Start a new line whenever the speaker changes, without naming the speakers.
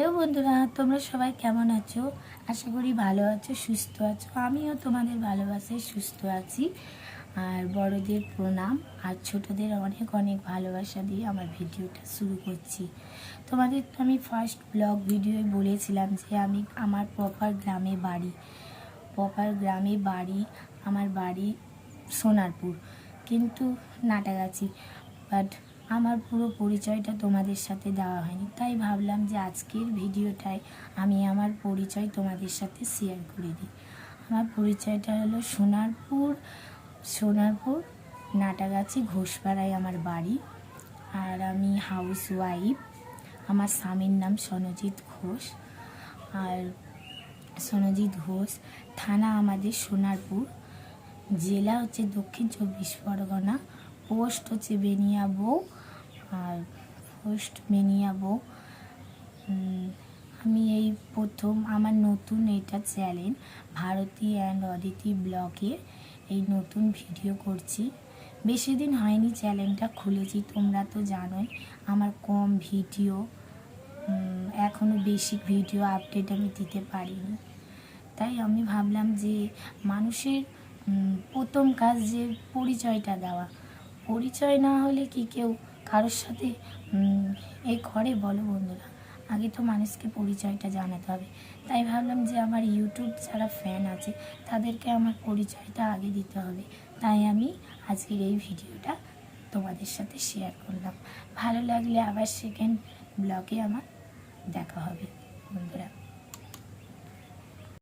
Hello বন্ধুরা, তোমরা সবাই কেমন আছো? আশা করি ভালো আছো, সুস্থ আছো। আমিও তোমাদের ভালোবাসায় সুস্থ আছি। আর বড়দের প্রণাম আর ছোটদের অনেক অনেক ভালোবাসা দিয়ে আমার ভিডিওটা শুরু করছি। তোমাদের তো আমি ফার্স্ট ব্লগ ভিডিওয় বলেছিলাম যে আমি আমার প্রপার গ্রামে বাড়ি। প্রপার গ্রামে বাড়ি, আমার বাড়ি সোনারপুর। কিন্তু নাটাগাছি বাট আমার পুরো পরিচয়টা তোমাদের সাথে দেওয়া হয়নি। তাই ভাবলাম যে আজকের ভিডিওটায় আমি আমার পরিচয় তোমাদের সাথে শেয়ার করে দিই। আমার পরিচয়টা হলো সোনারপুর সোনারপুর নাটাগাছি ঘোষপাড়ায় আমার বাড়ি। আর আমি হাউস ওয়াইফ আমার স্বামীর নাম সনজিৎ ঘোষ। আর সনজিৎ ঘোষ থানা আমাদের সোনারপুর। জেলা হচ্ছে দক্ষিণ চব্বিশ পরগনা। পোস্ট হচ্ছে বেনিয়াবো আর পোস্ট বেনিয়াবো আমি এই প্রথম আমার নতুন এটা চ্যানেল ভারতী অ্যান্ড অদিতি ব্লগে এই নতুন ভিডিও করছি। বেশি দিন হয়নি চ্যানেলটা খুলেছি, তোমরা তো জানোই আমার কম ভিডিও। এখনও এখনও বেসিক ভিডিও আপডেট আমি দিতে পারিনি। তাই আমি ভাবলাম যে মানুষের প্রথম কাজ যে পরিচয়টা দেওয়া পরিচয় না হলে কি কেউ কারোর সাথে এই করে বলো বন্ধুরা। আগে তো মানুষকে পরিচয়টা জানাতে হবে। তাই ভাবলাম যে আমার ইউটিউব যারা ফ্যান আছে, তাদেরকে আমার পরিচয়টা আগে দিতে হবে। তাই আমি আজকের এই ভিডিওটা তোমাদের সাথে শেয়ার করলাম। ভালো লাগলে আবার সেকেন্ড ব্লগে আমার দেখা হবে, বন্ধুরা।